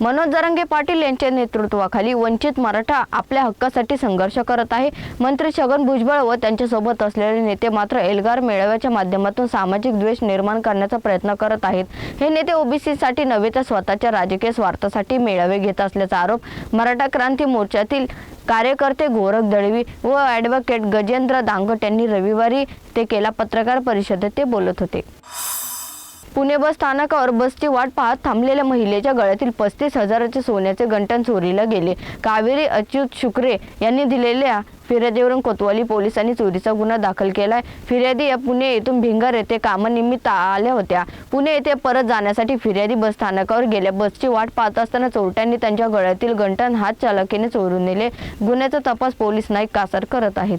मनोज जरांगे पाटील यांच्या नेतृत्वाखाली वंचित मराठा आपल्या हक्कासाठी संघर्ष करत आहे. मंत्री छगन भुजबळ व त्यांच्यासोबत असलेले नेते मात्र एल्गार मेळाव्याच्या माध्यमातून सामाजिक द्वेष निर्माण करण्याचा प्रयत्न करत आहेत. हे नेते ओबीसीसाठी नव्हे तर स्वतःच्या राजकीय स्वार्थासाठी मेळावे घेत असल्याचा आरोप मराठा क्रांती मोर्चातील कार्यकर्ते गोरख दळवी व ॲडव्होकेट गजेंद्र दांगट यांनी रविवारी ते केला पत्रकार परिषदेत ते बोलत होते. पुणे बस स्थानकावर बसची वाट पाहत थांबलेल्या महिलेच्या गळ्यातील पस्तीस हजाराचे सोन्याचे गंटन चोरीला गेले. कावेरी अच्युत शुक्रे यांनी दिलेल्या फिर्यादीवरून कोतवाली पोलिसांनी चोरीचा गुन्हा दाखल केलाय. फिर्यादी या पुणे येथून भिंगार येथे कामानिमित्त आल्या होत्या. पुणे येथे परत जाण्यासाठी फिर्यादी बस स्थानकावर गेल्या. बसची वाट पाहत असताना चोरट्यांनी त्यांच्या गळ्यातील गंटन हात चालकीने चोरून नेले. गुन्ह्याचा तपास पोलीस नाईक कासार करत आहेत.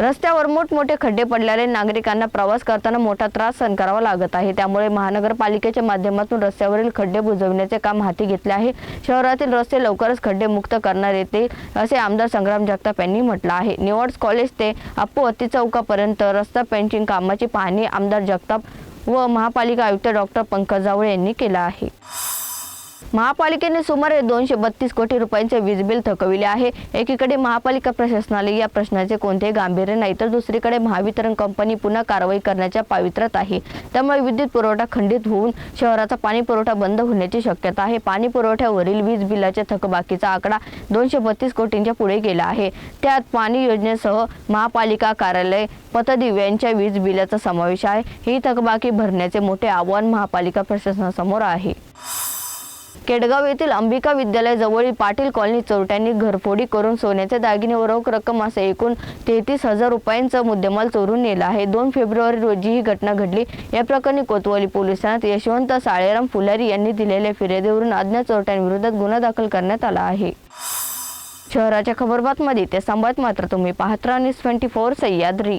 रस्त्यावर मोठमोठे खड्डे पडल्याने नागरिकांना प्रवास करताना मोठा त्रास सहन करावा लागत आहे. त्यामुळे महानगरपालिकेच्या माध्यमातून रस्त्यावरील खड्डे बुजवण्याचे काम हाती घेतले आहे. शहरातील रस्ते लवकरच खड्डे मुक्त करणार येतील असे आमदार संग्राम जगताप यांनी म्हटलं आहे. निवड्स कॉलेज ते अप्पू चौकापर्यंत रस्ता पेंटिंग कामाची पाहणी आमदार जगताप व महापालिका आयुक्त डॉक्टर पंकज जावळे यांनी केला आहे. महापालिकेने सुमारे दोनशे बत्तीस कोटी रुपयांचे वीज बिल थकविले आहे. एकीकडे महापालिका प्रशासनाला या प्रश्नाचे कोणतेही गांभीर्य नाही तर दुसरीकडे महावितरण कंपनी पुन्हा कारवाई करण्याच्या पावित्र्यात आहे. त्यामुळे विद्युत पुरवठा खंडित होऊन शहराचा पाणी पुरवठा बंद होण्याची शक्यता आहे. पाणी पुरवठ्यावरील वीज बिलाच्या थकबाकीचा आकडा दोनशे बत्तीस कोटींच्या पुढे गेला आहे. त्यात पाणी योजनेसह महापालिका कार्यालय पतदिव्यांच्या वीज बिलाचा समावेश आहे. ही थकबाकी भरण्याचे मोठे आव्हान महापालिका प्रशासनासमोर आहे. केडगाव येथील अंबिका विद्यालयाजवळील पाटील कॉलनी चोरट्यांनी घरफोडी करून सोन्याचे दागिने व रोख रक्कम असे एकूण तेहतीस हजार रुपयांचा मुद्देमाल चोरून नेला आहे. दोन फेब्रुवारी रोजी ही घटना घडली. या प्रकरणी कोतवाली पोलिसांत यशवंत साळेराम फुलारी यांनी दिलेल्या फिर्यादीवरून अज्ञात चोरट्यांविरोधात गुन्हा दाखल करण्यात आला आहे. शहराच्या खबरबातमध्ये ते संवाद मात्र तुम्ही पाहत राहा न्यूज ट्वेंटी फोर सह्याद्री.